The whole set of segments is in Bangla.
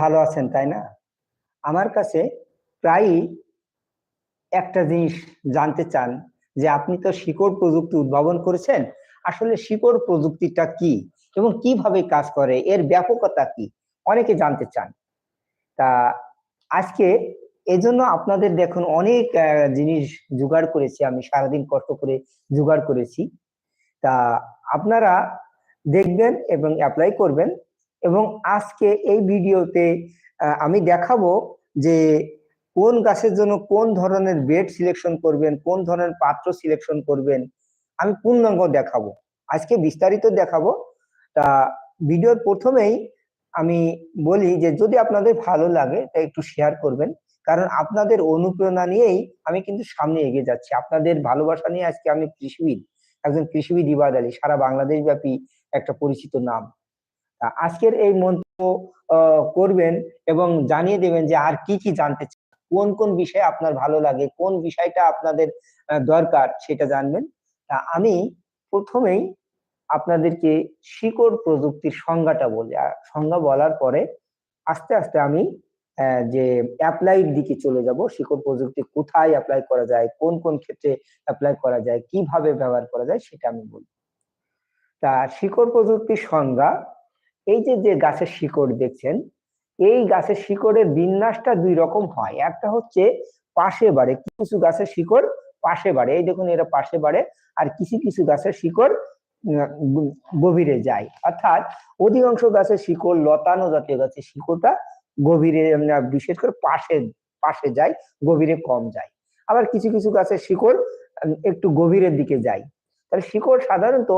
ভালো আছেন, তাই না? আমার কাছে প্রায়ই একটা জিনিস জানতে চান, যে আপনি তো শিকড় প্রযুক্তি উদ্ভাবন করেছেন, আসলে শিকড় প্রযুক্তিটা কি এবং কীভাবে কাজ করে, এর ব্যাপকতা কি? অনেকে জানতে চান। তা আজকে এজন্য আপনাদের দেখুন অনেক জিনিস জোগাড় করেছি, আমি সারাদিন কষ্ট করে জোগাড় করেছি। তা আপনারা দেখবেন এবং অ্যাপ্লাই করবেন। এবং আজকে এই ভিডিওতে আমি দেখাবো যে কোন গাছের জন্য কোন ধরনের বেড সিলেকশন করবেন, কোন ধরনের পাত্র সিলেকশন করবেন, আমি পূর্ণাঙ্গ দেখাবো। আজকে বিস্তারিত দেখাবো। তা ভিডিওর প্রথমেই আমি বলি যে যদি আপনাদের ভালো লাগে তা একটু শেয়ার করবেন। কারণ আপনাদের অনুপ্রেরণা নিয়েই আমি কিন্তু সামনে এগিয়ে যাচ্ছি। আপনাদের ভালোবাসা নিয়ে আজকে আমি কৃষিবিদ, একজন কৃষিবিদ ইবাদ আলী, সারা বাংলাদেশ ব্যাপী একটা পরিচিত নাম। আজকের এই আহ, করবেন এবং জানিয়ে দেবেন যে আর কি কি জানতে কোন কোন বিষয় আপনার ভালো লাগে কোন বিষয়টা আপনাদের দরকার সেটা জানবেন। তা আমি প্রথমেই আপনাদেরকে শিকড় প্রযুক্তির সংজ্ঞাটা বলি। সংজ্ঞা বলার পরে আস্তে আস্তে আমি যে অ্যাপ্লাইর দিকে চলে যাব শিকড় প্রযুক্তি কোথায় অ্যাপ্লাই করা যায় কোন কোন ক্ষেত্রে অ্যাপ্লাই করা যায় কীভাবে ব্যবহার করা যায় সেটা আমি বলব। তা শিকড় প্রযুক্তির সংজ্ঞা এই যে যে গাছের শিকড় দেখছেন, এই গাছের শিকড়ের বিন্যাসটা দুই রকম হয়। একটা হচ্ছে পাশে বাড়ে, কিছু গাছের শিকড় পাশে বাড়ে। এই দেখুন, এরা পাশে বাড়ে আর কিছু কিছু গাছের শিকড় গভীরে যায়। অর্থাৎ অধিকাংশ গাছের শিকড়, লতানো জাতীয় গাছের শিকড়টা গভীরে বিশেষ করে পাশে পাশে যায়, গভীরে কম যায়। আবার কিছু কিছু গাছের শিকড় একটু গভীরের দিকে যায়। তাহলে শিকড় সাধারণত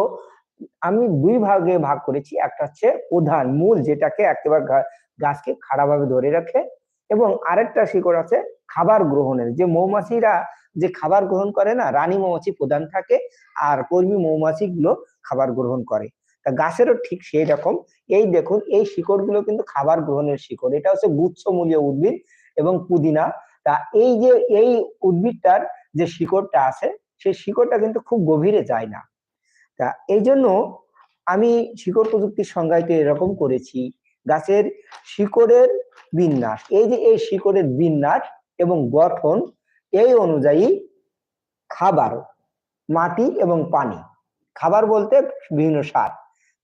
আমি দুই ভাগে ভাগ করেছি। একটা হচ্ছে প্রধান মূল যেটাকে একেবারে গাছকে খাড়াভাবে ধরে রাখে এবং আরেকটা শিকড় আছে খাবার গ্রহণের। যে মৌমাছিরা যে খাবার গ্রহণ করে না, রানী মৌমাছি প্রধান থাকে আর কর্মী মৌমাছি গুলো খাবার গ্রহণ করে। তা গাছেরও ঠিক সেই রকম। এই দেখুন, এই শিকড়গুলো কিন্তু খাবার গ্রহণের শিকড়। এটা হচ্ছে গুচ্ছমূলীয় উদ্ভিদ এবং পুদিনা। তা এই যে, এই উদ্ভিদটার যে শিকড়টা আছে, সেই শিকড়টা কিন্তু খুব গভীরে যায় না। তা এই জন্য আমি শিকড় প্রযুক্তির সংজ্ঞায়িত এরকম করেছি। গাছের শিকড়ের বিন্যাস, এই যে এই শিকড়ের বিন্যাস এবং গঠন, এই অনুযায়ী খাবার, মাটি এবং পানি, খাবার বলতে বিভিন্ন সার,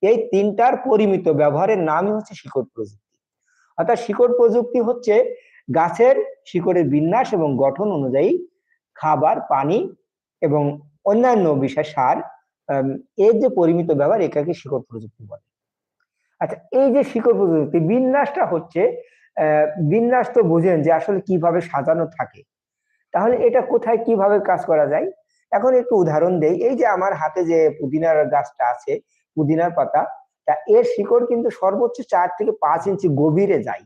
এই তিনটার পরিমিত ব্যবহারের নামই হচ্ছে শিকড় প্রযুক্তি। অর্থাৎ শিকড় প্রযুক্তি হচ্ছে গাছের শিকড়ের বিন্যাস এবং গঠন অনুযায়ী খাবার, পানি এবং অন্যান্য বিষয় সার এর যে পরিমিত ব্যবহার, এটাকে শিকড় প্রযুক্তি বলে। আচ্ছা এই যে শিকড় প্রযুক্তি, বিন্যাসটা হচ্ছে বিন্যাস তো বুঝেন যে আসলে কীভাবে সাজানো থাকে। তাহলে এটা কোথায় কীভাবে কাজ করা যায়? এখন একটু উদাহরণ দেই। এই যে আমার হাতে যে পুদিনার গাছটা আছে, পুদিনার পাতা, তা এর শিকড় কিন্তু সর্বোচ্চ চার থেকে পাঁচ ইঞ্চি গভীরে যায়।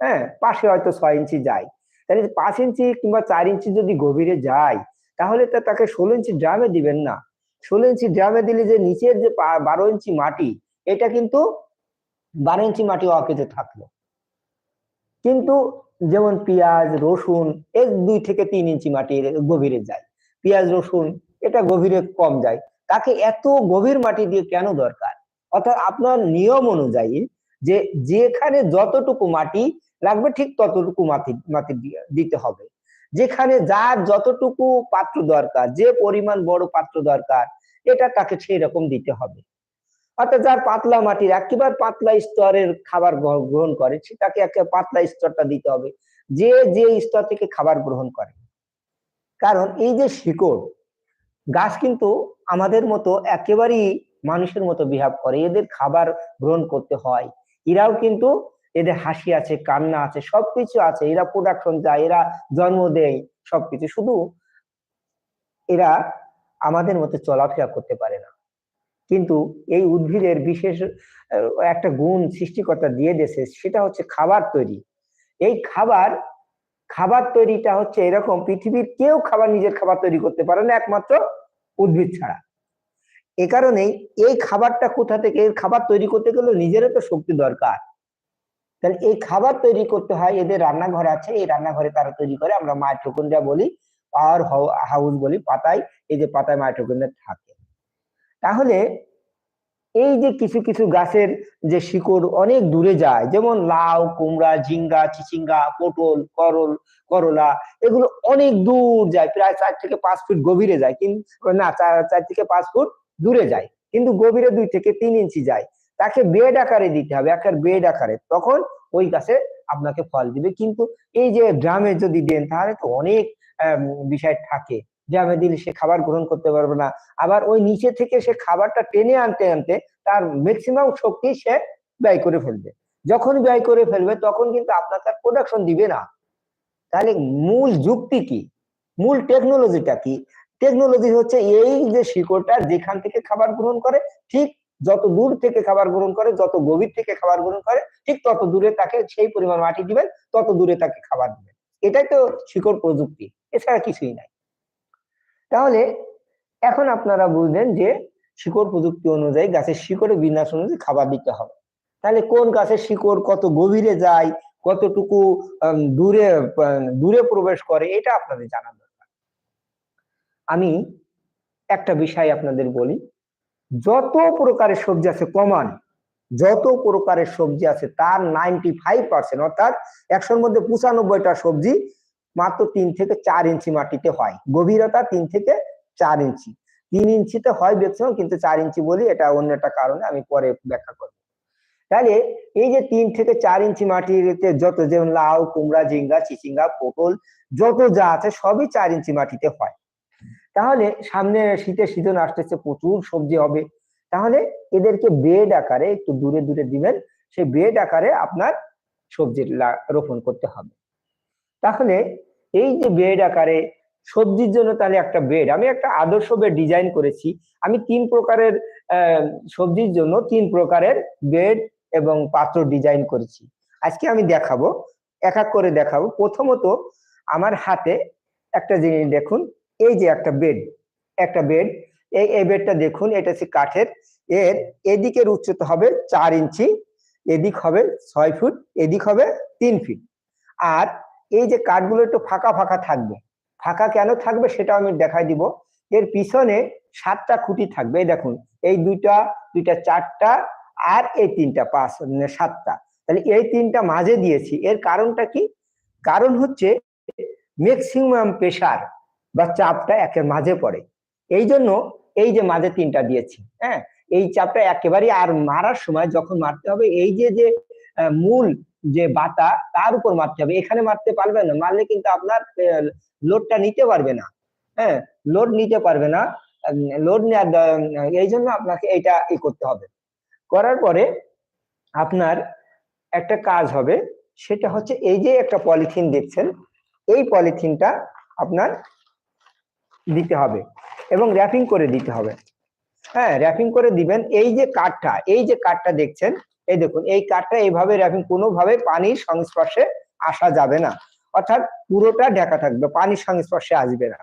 হ্যাঁ পাশে হয়তো ছয় ইঞ্চি যায়। তাহলে পাঁচ ইঞ্চি কিংবা চার ইঞ্চি যদি গভীরে যায়, তাহলে তো তাকে ষোলো ইঞ্চি ড্রামে দিবেন না। ষোলো ইঞ্চি ড্রামে দিলে যে নিচের যে বারো ইঞ্চি মাটি, এটা কিন্তু বারো ইঞ্চি মাটি অকেজে থাকল। কিন্তু যেমন পেঁয়াজ, রসুন, এর দুই থেকে তিন ইঞ্চি মাটি গভীরে যায়। পেঁয়াজ, রসুন, এটা গভীরে কম যায়। তাকে এত গভীর মাটি দিয়ে কেন দরকার? অর্থাৎ আপনার নিয়ম অনুযায়ী যে যেখানে যতটুকু মাটি লাগবে ঠিক ততটুকু মাটি মাটি দিতে হবে। যেখানে যার যতটুকু পাত্র দরকার, যে পরিমাণ বড় পাত্র দরকার, এটা তাকে সেই রকম দিতে হবে। অর্থাৎ যার পাতলা মাটির, একেবারে পাতলা স্তরের খাবার গ্রহণ করে, সে তাকে একে পাতলা স্তরটা দিতে হবে। যে যে স্তর থেকে খাবার গ্রহণ করে। কারণ এই যে শিকড়, গাছ কিন্তু আমাদের মতো একেবারেই মানুষের মতো বিহেভ করে। এদের খাবার গ্রহণ করতে হয়। এরাও কিন্তু এদের হাসি আছে, কান্না আছে, সবকিছু আছে। এরা প্রোডাকশন যায় এরা জন্ম দেয়, সবকিছু। শুধু এরা আমাদের মতো চলাফেরা করতে পারে না। কিন্তু এই উদ্ভিদের বিশেষ একটা গুণ সৃষ্টিকর্তা দিয়ে দিয়েছে, সেটা হচ্ছে খাবার তৈরি। এই খাবার খাবার তৈরিটা হচ্ছে এরকম পৃথিবীর কেউ খাবার, নিজের খাবার তৈরি করতে পারে না, একমাত্র উদ্ভিদ ছাড়া। এ কারণেই এই খাবারটা কোথা থেকে, এর খাবার তৈরি করতে গেলে নিজেরও তো শক্তি দরকার। তাহলে এই খাবার তৈরি করতে হয়, এদের রান্নাঘর আছে, এই রান্নাঘরে তারা তৈরি করে, আমরা মাইট্রোকন্ড্রিয়া বলি পাওয়ার হাউস বলি, পাতায়, এই যে পাতায় মাইট্রোকন্ড্রিয়া থাকে। তাহলে এই যে কিছু কিছু গাছের যে শিকড় অনেক দূরে যায়, যেমন লাউ, কুমড়া, ঝিঙ্গা, চিচিঙ্গা, পটল, করল, করলা, এগুলো অনেক দূর যায়, প্রায় চার থেকে পাঁচ ফুট গভীরে যায় কিন্তু না চার থেকে পাঁচ ফুট দূরে যায়, কিন্তু গভীরে দুই থেকে তিন ইঞ্চি যায়। তাকে বেড আকারে দিতে হবে একটা বেড আকারে। তখন ওই গাছে আপনাকে ফল দিবে। কিন্তু এই যে ড্রামে যদি দেন, তাহলে তো অনেক বিষয় থাকে। ড্রামে দিলে সে খাবার গ্রহণ করতে পারবে না। আবার ওই নিচে থেকে সে খাবারটা টেনে আনতে আনতে তার ম্যাক্সিমাম শক্তি সে ব্যয় করে ফেলবে। যখন ব্যয় করে ফেলবে, তখন কিন্তু আপনার তার প্রোডাকশন দিবে না। তাহলে মূল যুক্তি কি? মূল টেকনোলজিটা কি? টেকনোলজি হচ্ছে এই যে শিকড়টা যেখান থেকে খাবার গ্রহণ করে, ঠিক যত দূর থেকে খাবার গ্রহণ করে, যত গভীর থেকে খাবার গ্রহণ করে, ঠিক তত দূরে তাকে সেই পরিমাণ মাটি দিবেন, তত দূরে তাকে খাবার দিবেন। এটাই তো শিকড় প্রযুক্তি, এছাড়া কিছুই নাই। তাহলে এখন আপনারা বুঝলেন যে শিকড় প্রযুক্তি অনুযায়ী গাছের শিকড়ে বিন্যাস অনুযায়ী খাবার দিতে হবে। তাহলে কোন গাছের শিকড় কত গভীরে যায়, কতটুকু দূরে দূরে প্রবেশ করে, এটা আপনাদের জানা দরকার। আমি একটা বিষয় আপনাদের বলি যত প্রকারের সবজি আছে কমান যত প্রকারের সবজি আছে তার নাইনটি ফাইভ পার্সেন্ট অর্থাৎ একশোর মধ্যে পঁচানব্বইটা সবজি মাত্র তিন থেকে চার ইঞ্চি মাটিতে হয়। গভীরতা তিন থেকে চার ইঞ্চি। তিন ইঞ্চিতে হয় ম্যাক্সিমাম কিন্তু চার ইঞ্চি বলি এটা অন্য একটা কারণে আমি পরে ব্যাখ্যা করব। তাহলে এই যে তিন থেকে চার ইঞ্চি মাটিতে যত যেমন লাউ, কুমড়া, ঝিঙ্গা, চিচিঙ্গা, পটল, যত যা আছে সবই চার ইঞ্চি মাটিতে হয়। তাহলে সামনে শীতের সিজন আসতেছে, প্রচুর সবজি হবে। তাহলে এদেরকে বেড আকারে, একটু দূরে দূরে দিবেন, সেই বেড আকারে আপনার সবজির লা- রোপণ করতে হবে। তাহলে এই যে বেড আকারে সবজির জন্য তাহলে একটা বেড আমি একটা আদর্শ বেড ডিজাইন করেছি। আমি তিন প্রকারের সবজির জন্য তিন প্রকারের বেড এবং পাত্র ডিজাইন করেছি। আজকে আমি দেখাবো, এক এক করে দেখাবো। প্রথমত আমার হাতে একটা জিনিস দেখুন এই যে একটা বেড একটা বেড এই এই বেডটা দেখুন, এটা হচ্ছে কাঠের। এর এদিকের উচ্চতা হবে চার ইঞ্চি, এদিক হবে ছয় ফুট, এদিক হবে তিন ফিট। আর এই যে কাঠগুলো একটু ফাঁকা ফাঁকা থাকবে, ফাঁকা কেন থাকবে সেটা আমি দেখাই দিব। এর পিছনে সাতটা খুঁটি থাকবে, এই দেখুন, এই দুইটা দুইটা চারটা আর এই তিনটা পাঁচ মানে সাতটা। তাহলে এই তিনটা মাঝে দিয়েছি, এর কারণটা কি? কারণ হচ্ছে ম্যাক্সিমাম প্রেসার বা চাপটা একের মাঝে পড়ে। এই জন্য এই যে মাঝে তিনটা দিয়েছি হ্যাঁ? এই চাপটা একেবারেই আর মারার সময় যখন মারতে হবে, এই যে যে মূল যে বাতা, তার উপর মারতে হবে। এখানে মারতে পারবে না, মারলে কিন্তু আপনার লোডটা নিতে পারবে না হ্যাঁ? লোড নিতে পারবে না লোড নেওয়ার এই জন্য আপনাকে এটা ই করতে হবে। করার পরে আপনার একটা কাজ হবে, সেটা হচ্ছে এই যে একটা পলিথিন দেখছেন, এই পলিথিনটা আপনার দিতে হবে এবং র্যাপিং করে দিতে হবে। হ্যাঁ র্যাপিং করে দিবেন। এই যে কাঠটা, এই যে কাঠটা দেখছেন, এই দেখুন, এই কাঠটা এইভাবে র্যাপিং কোনোভাবে পানির সংস্পর্শে আসা যাবে না। অর্থাৎ পুরোটা ঢাকা থাকবে, পানির সংস্পর্শে আসবে না।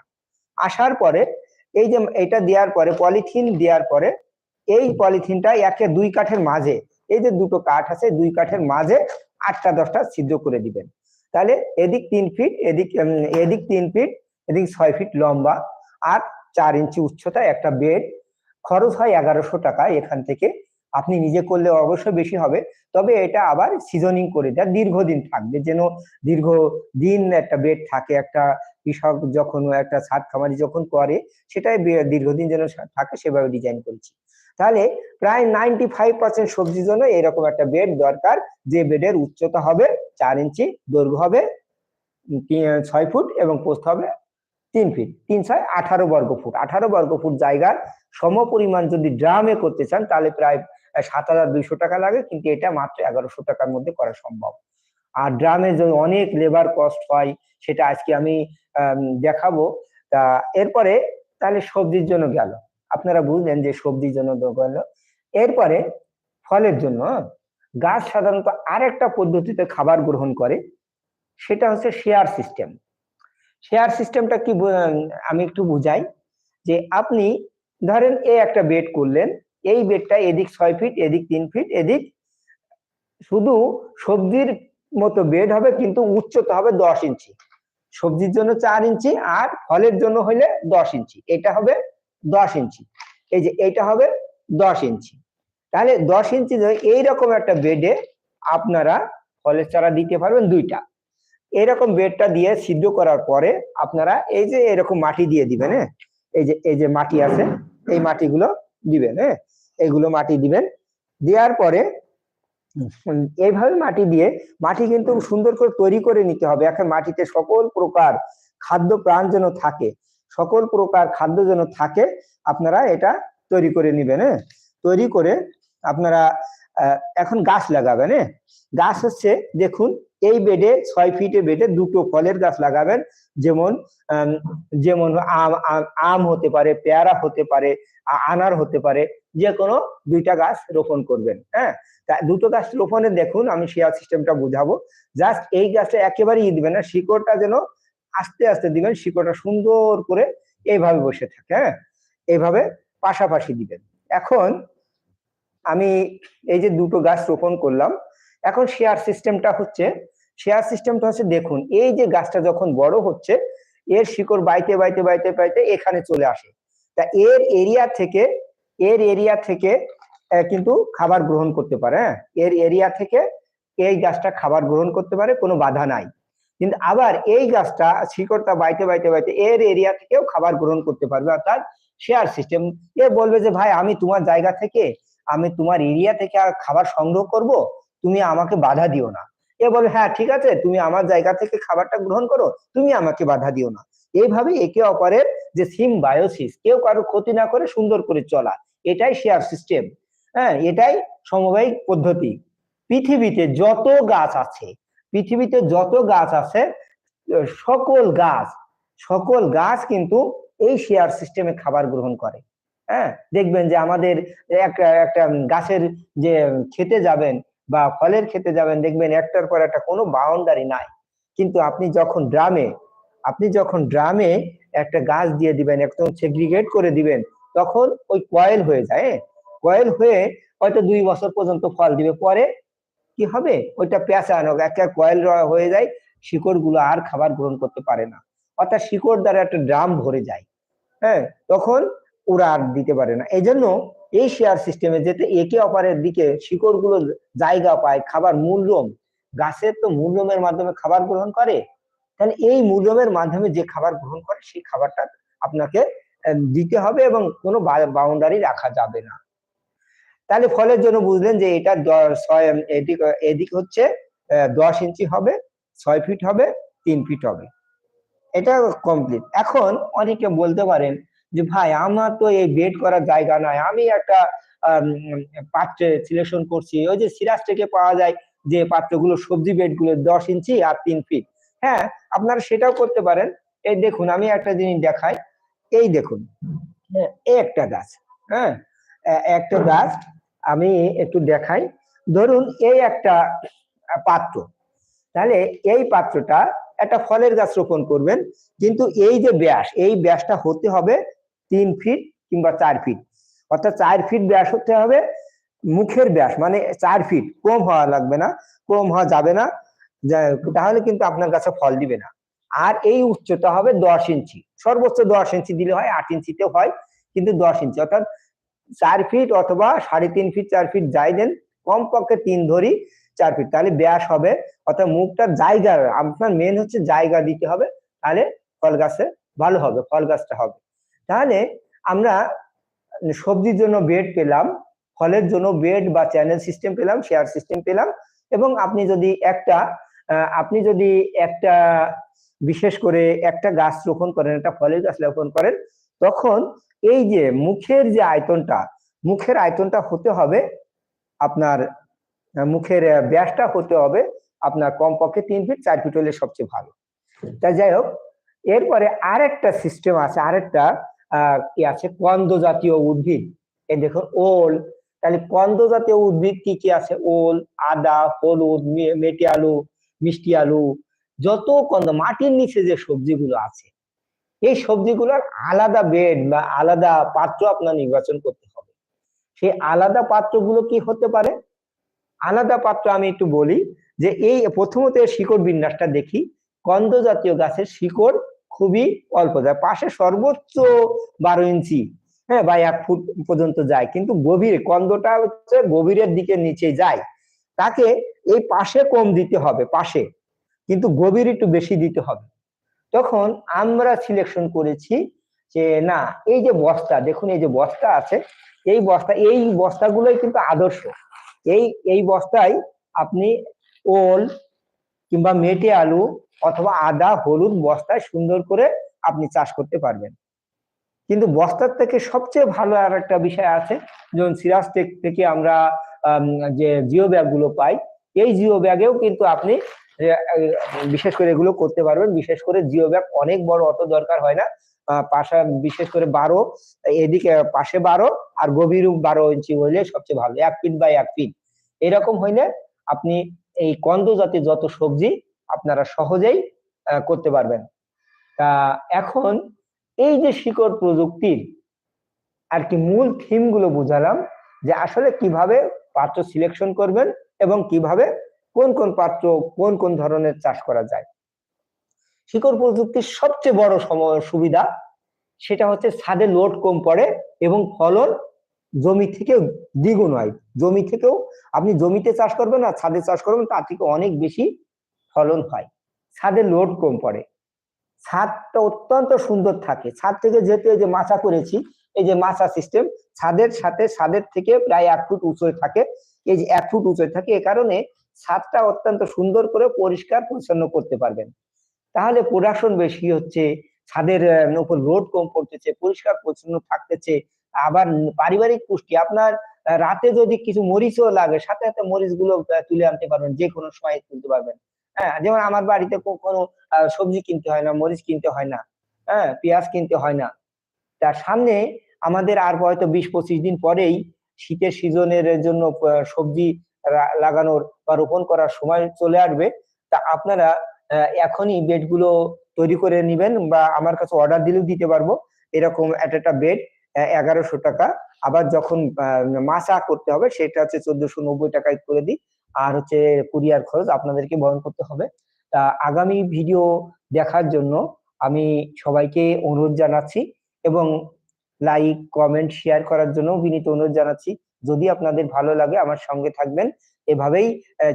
আসার পরে, এই যে এটা দেওয়ার পরে, পলিথিন দেওয়ার পরে, এই পলিথিনটা একে দুই কাঠের মাঝে, এই যে দুটো কাঠ আছে, দুই কাঠের মাঝে আটটা দশটা ছিদ্র করে দিবেন। তাহলে এদিক তিন ফিট এদিক এদিক তিন ফিট এদিক ছয় ফিট লম্বা। আর চার ইঞ্চি উচ্চতা একটা বেড খরচ হয় এগারোশো টাকা এখান থেকে। আপনি নিজে করলে অবশ্যই বেশি হবে, তবে এটা আবার সিজনিং করে দেয়, দীর্ঘদিন থাকবে। যেন দীর্ঘ দিন একটা বেড থাকে, একটা কৃষক যখন একটা ছাদ খামারি যখন করে, সেটাই দীর্ঘদিন যেন থাকে, সেভাবে ডিজাইন করেছি। তাহলে প্রায় নাইনটি ফাইভ পার্সেন্ট সবজির জন্য এরকম একটা বেড দরকার, যে বেডের উচ্চতা হবে, চার ইঞ্চি, দৈর্ঘ্য হবে ছয় ফুট এবং পোস্ত হবে তিন ফিট তিন ছয় আঠারো বর্গ ফুট। আঠারো বর্গ ফুট জায়গার সম পরিমাণ যদি ড্রামে করতে চান তাহলে প্রায় সাত হাজার দুইশো টাকা লাগে কিন্তু এটা মাত্র এগারোশো টাকার মধ্যে করা সম্ভব। আর ড্রামে যে অনেক লেবার কস্ট হয় সেটা আজকে আমি আম, দেখাবো। তা এরপরে তাহলে সবজির জন্য গেল। আপনারা বুঝলেন যে সবজির জন্য গেল। এরপরে ফলের জন্য হ্যাঁ, গাছ সাধারণত আরেকটা পদ্ধতিতে খাবার গ্রহণ করে সেটা হচ্ছে শেয়ার সিস্টেম শেয়ার সিস্টেমটা কি আমি একটু বুঝাই, যে আপনি ধরেন এই একটা বেড করলেন, এই বেডটা এদিক ছয় ফিট এদিক তিন ফিট এদিক শুধু সবজির মতো বেড হবে, কিন্তু উচ্চতা হবে দশ ইঞ্চি। সবজির জন্য চার ইঞ্চি আর ফলের জন্য হলে দশ ইঞ্চি। এটা হবে দশ ইঞ্চি। এই যে এটা হবে দশ ইঞ্চি। তাহলে দশ ইঞ্চি এইরকম একটা বেডে আপনারা ফলের চারা দিতে পারবেন দুইটা। এরকম বেডটা দিয়ে সিদ্ধ করার পরে আপনারা এই যে এরকম মাটি দিয়ে দিবেন হ্যাঁ? এই যে এই যে মাটি আছে, এই মাটিগুলো দিবেন হ্যাঁ? এইগুলো মাটি দিবেন। দেওয়ার পরে এইভাবে মাটি দিয়ে, মাটি কিন্তু সুন্দর করে তৈরি করে নিতে হবে। এখন মাটিতে সকল প্রকার খাদ্য প্রাণ যেন থাকে, সকল প্রকার খাদ্য যেন থাকে, আপনারা এটা তৈরি করে নিবেন হ্যাঁ? তৈরি করে আপনারা এখন গাছ লাগাবেন হ্যাঁ? গাছ হচ্ছে, দেখুন, এই বেডে, ছয় ফিটে বেডে দুটো ফলের গাছ লাগাবেন। যেমন যেমন আম, আম- আম হতে পারে, পেয়ারা হতে পারে আনার হতে পারে যে কোনো দুইটা গাছ রোপণ করবেন হ্যাঁ? তা দুটো গাছ রোপণে দেখুন, আমি শেয়ার সিস্টেমটা বুঝাবো। জাস্ট এই গাছটা একেবারেই দিবেন না, শিকড়টা যেন আস্তে আস্তে দিবেন, শিকড়টা সুন্দর করে এইভাবে বসে থাকে হ্যাঁ? এইভাবে পাশাপাশি দিবেন। এখন আমি এই যে দুটো গাছ রোপণ করলাম, এখন শেয়ার সিস্টেমটা হচ্ছে শেয়ার সিস্টেমটা হচ্ছে দেখুন, এই যে গাছটা যখন বড় হচ্ছে, এর শিকড় বাইতে বাইতে বাইতে বাইতে এখানে চলে আসে। তা এর এরিয়া থেকে, এর এরিয়া থেকে কিন্তু খাবার গ্রহণ করতে পারে হ্যাঁ? এর এরিয়া থেকে এই গাছটা খাবার গ্রহণ করতে পারে, কোনো বাধা নাই। কিন্তু আবার এই গাছটা, শিকড়টা বাইতে বাইতে বাইতে এর এরিয়া থেকেও খাবার গ্রহণ করতে পারবে, অর্থাৎ শেয়ার সিস্টেম এ বলবে যে, ভাই, আমি তোমার জায়গা থেকে আমি তোমার এরিয়া থেকে আর খাবার সংগ্রহ করব, তুমি আমাকে বাধা দিও না। এ বলে হ্যাঁ ঠিক আছে, তুমি আমার জায়গা থেকে খাবারটা গ্রহণ করো, তুমি আমাকে বাধা দিও না। এইভাবে একে অপরের যে সিমবায়োসিস কেউ কারও ক্ষতি না করে সুন্দর করে চলা, এটাই শেয়ার সিস্টেম হ্যাঁ এটাই সমবায়িক পদ্ধতি। পৃথিবীতে যত গাছ আছে, পৃথিবীতে যত গাছ আছে, সকল গাছ সকল গাছ কিন্তু এই শেয়ার সিস্টেমে খাবার গ্রহণ করে। হ্যাঁ? দেখবেন যে আমাদের একটা একটা গাছের যে খেতে যাবেন বা ফলের খেতে যাবেন, দেখবেন একটার পর একটা কোনো বাউন্ডারি নাই। কিন্তু আপনি যখন ড্রামে, আপনি যখন ড্রামে একটা গাছ দিয়ে দিবেন, একদম সেগ্রিগেট করে দিবেন, তখন ওই কয়েল হয়ে যায় কয়েল হয়ে হয়তো দুই বছর পর্যন্ত ফল দিবে, পরে কি হবে? ওইটা পেঁচানো একটা কয়েল হয়ে যায় শিকড়গুলো আর খাবার গ্রহণ করতে পারে না। অর্থাৎ শিকড় দ্বারা একটা ড্রাম ভরে যায় হ্যাঁ? তখন ওরা আর দিতে পারে না। এই জন্য এই শেয়ার সিস্টেমে যেতে একে অপরের দিকে শিকড়গুলো জায়গা পায়, খাবার মূলরম গাছের তো মূলরমের মাধ্যমে খাবার গ্রহণ করে। তাহলে এই মূলরমের মাধ্যমে যে খাবার গ্রহণ করে, সেই খাবারটা আপনাকে দিতে হবে এবং কোনো বাউন্ডারি রাখা যাবে না। তাহলে ফলের জন্য বুঝলেন যে এটা ছয় এদিক এদিক হচ্ছে দশ ইঞ্চি হবে, ছয় ফিট হবে, তিন ফিট হবে। এটা কমপ্লিট এখন অনেকে বলতে পারেন যে ভাই, আমার তো এই বেড করার জায়গা নাই। আমি একটা পাত্রে সিলেকশন করছি। ওই যে সিরাজ থেকে পাওয়া যায় যে পাত্রগুলো সবজি বেডগুলো দশ ইঞ্চি আর তিন ফিট হ্যাঁ আপনারা সেটাও করতে পারেন। এই দেখুন, আমি একটা জিনিস দেখাই। এই দেখুন একটা গাছ হ্যাঁ? একটা গাছ আমি একটু দেখাই। ধরুন, এই একটা পাত্র। তাহলে এই পাত্রটা একটা ফলের গাছ রোপণ করবেন। কিন্তু এই যে ব্যাস, এই ব্যাসটা হতে হবে তিন ফিট কিংবা চার ফিট অর্থাৎ চার ফিট ব্যাস হতে হবে মুখের ব্যাস মানে চার ফিট কম হওয়া লাগবে না, কম হওয়া যাবে না। তাহলে কিন্তু আপনার কাছে ফল দিবে না। আর এই উচ্চতা হবে দশ ইঞ্চি। সর্বোচ্চ দশ ইঞ্চি দিলে হয়, আট ইঞ্চিতেও হয়, কিন্তু দশ ইঞ্চি। অর্থাৎ চার ফিট অথবা সাড়ে তিন ফিট চার ফিট যাই দেন, কমপক্ষে তিন ধরি চার ফিট তাহলে ব্যাস হবে, অর্থাৎ মুখটার জায়গা, আপনার মেন হচ্ছে জায়গা দিতে হবে, তাহলে ফল গাছে ভালো হবে, ফল গাছটা হবে। তাহলে আমরা সবজির জন্য বেড পেলাম, ফলের জন্য বেড বা চ্যানেল সিস্টেম পেলাম শেয়ার সিস্টেম পেলাম এবং আপনি যদি একটা আপনি যদি একটা বিশেষ করে একটা গাছ রোপণ করেন, একটা ফলের গাছ রোপণ করেন, তখন এই যে মুখের যে আয়তনটা, মুখের আয়তনটা হতে হবে আপনার, মুখের ব্যাসটা হতে হবে আপনার কমপক্ষে তিন ফিট চার ফিট হলে সবচেয়ে ভালো। তা যাই হোক, এরপরে আরেকটা সিস্টেম আছে, আরেকটা কি আছে? কন্দ জাতীয় উদ্ভিদ। এই দেখুন, ওল। তাহলে কন্দ জাতীয় উদ্ভিদ কি কি আছে? ওল, আদা, হলুদ মেটে আলু, মিষ্টি আলু, যত কন্দ, মাটির নিচে যে সবজিগুলো আছে, এই সবজিগুলোর আলাদা বেড বা আলাদা পাত্র আপনার নির্বাচন করতে হবে। সেই আলাদা পাত্রগুলো কি হতে পারে? আলাদা পাত্র আমি একটু বলি যে এই প্রথমত শিকড় বিন্যাসটা দেখি। কন্দ জাতীয় গাছের শিকড় খুবই অল্প যায়। পাশে সর্বোচ্চ বারো ইঞ্চি হ্যাঁ বা এক ফুট পর্যন্ত যায়। কিন্তু গভীর, কন্দটা হচ্ছে গভীরের দিকে নিচে যায়। তাকে এই পাশে কম দিতে হবে, পাশে। কিন্তু গভীর একটু বেশি দিতে হবে। তখন আমরা সিলেকশন করেছি যে, না, এই যে বস্তা, দেখুন এই যে বস্তা আছে, এই বস্তা, এই বস্তাগুলোই কিন্তু আদর্শ। এই এই বস্তায় আপনি ওল কিংবা মেটে আলু অথবা আদা হলুদ বস্তায় সুন্দর করে আপনি চাষ করতে পারবেন। কিন্তু বস্তার থেকে সবচেয়ে ভালো আর একটা বিষয় আছে যেমন সিরাজ টেক থেকে আমরা আম, যে জিও ব্যাগগুলো পাই এই জিও ব্যাগেও কিন্তু আপনি বিশেষ করে এগুলো করতে পারবেন। বিশেষ করে জিও ব্যাগ অনেক বড় অত দরকার হয় না। পাশা বিশেষ করে বারো এদিকে পাশে বারো আর গভীর বারো ইঞ্চি হইলে সবচেয়ে ভালো এক ফিট বাই এক ফিট। এরকম হইলে আপনি এই কন্দ জাতীয় যত সবজি আপনারা সহজেই করতে পারবেন। তা এখন এই যে শিকড় প্রযুক্তির আর কি মূল থিমগুলো বুঝালাম যে আসলে কীভাবে পাত্র সিলেকশন করবেন এবং কীভাবে কোন কোন পাত্র কোন কোন ধরনের চাষ করা যায়। শিকড় প্রযুক্তির সবচেয়ে বড় সুবিধা সেটা হচ্ছে ছাদে লোড কম পড়ে এবং ফলন জমি থেকে দ্বিগুণ হয়। জমি থেকেও আপনি জমিতে চাষ করবেন আর ছাদে চাষ করবেন, তার থেকে অনেক বেশি ফলন হয়। ছাদে লোড কম পড়ে। ছাদটা অত্যন্ত সুন্দর থাকে। ছাদ থেকে যেহেতু এই যে মাচা করেছি, এই যে মাচা সিস্টেম ছাদের সাথে ছাদের থেকে প্রায় এক ফুট উঁচুয় থাকে। এই যে এক ফুট উঁচুয় থাকে, এ কারণে ছাদটা অত্যন্ত সুন্দর করে পরিষ্কার পরিচ্ছন্ন করতে পারবেন। তাহলে প্রোডাকশন বেশি হচ্ছে, ছাদের উপর লোড কম পড়তেছে, পরিষ্কার পরিচ্ছন্ন থাকতেছে আবার পারিবারিক পুষ্টি, আপনার রাতে যদি কিছু মরিচও লাগে, সাথে সাথে মরিচগুলো তুলে আনতে পারবেন, যে কোনো সময় তুলতে পারবেন। হ্যাঁ যেমন আমার বাড়িতে কোনো সবজি কিনতে হয় না, মরিচ কিনতে হয় না হ্যাঁ পেঁয়াজ কিনতে হয় না। তার সামনে আমাদের আর হয়তো বিশ পঁচিশ দিন পরেই শীতের সিজনের জন্য সবজি লাগানোর বা রোপণ করার সময় চলে আসবে। তা আপনারা এখনই বেডগুলো তৈরি করে নেবেন বা আমার কাছে অর্ডার দিলেও দিতে পারব। এরকম একটা বেড এগারোশো টাকা। আবার যখন মাচা করতে হবে, সেটা হচ্ছে চোদ্দশো নব্বই টাকায় করে দিই। আর হচ্ছে কুরিয়ার খরচ আপনাদেরকে বহন করতে হবে। তা আগামী ভিডিও দেখার জন্য আমি সবাইকে অনুরোধ জানাচ্ছি এবং লাইক, কমেন্ট, শেয়ার করার জন্য বিনীত অনুরোধ জানাচ্ছি। যদি আপনাদের ভালো লাগে আমার সঙ্গে থাকবেন। এভাবেই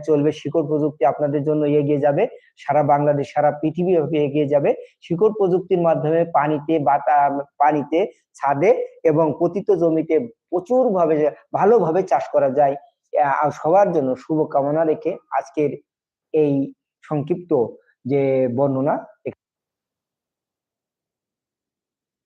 চলবে। শিকড় প্রযুক্তি আপনাদের জন্য এগিয়ে যাবে। সারা বাংলাদেশ, সারা পৃথিবী এগিয়ে যাবে। শিকড় প্রযুক্তির মাধ্যমে পানিতে, বাতা, পানিতে, ছাদে এবং পতিত জমিতে প্রচুর ভাবে ভালোভাবে চাষ করা যায়। সবার জন্য শুভকামনা রেখে আজকের এই সংক্ষিপ্ত যে বর্ণনা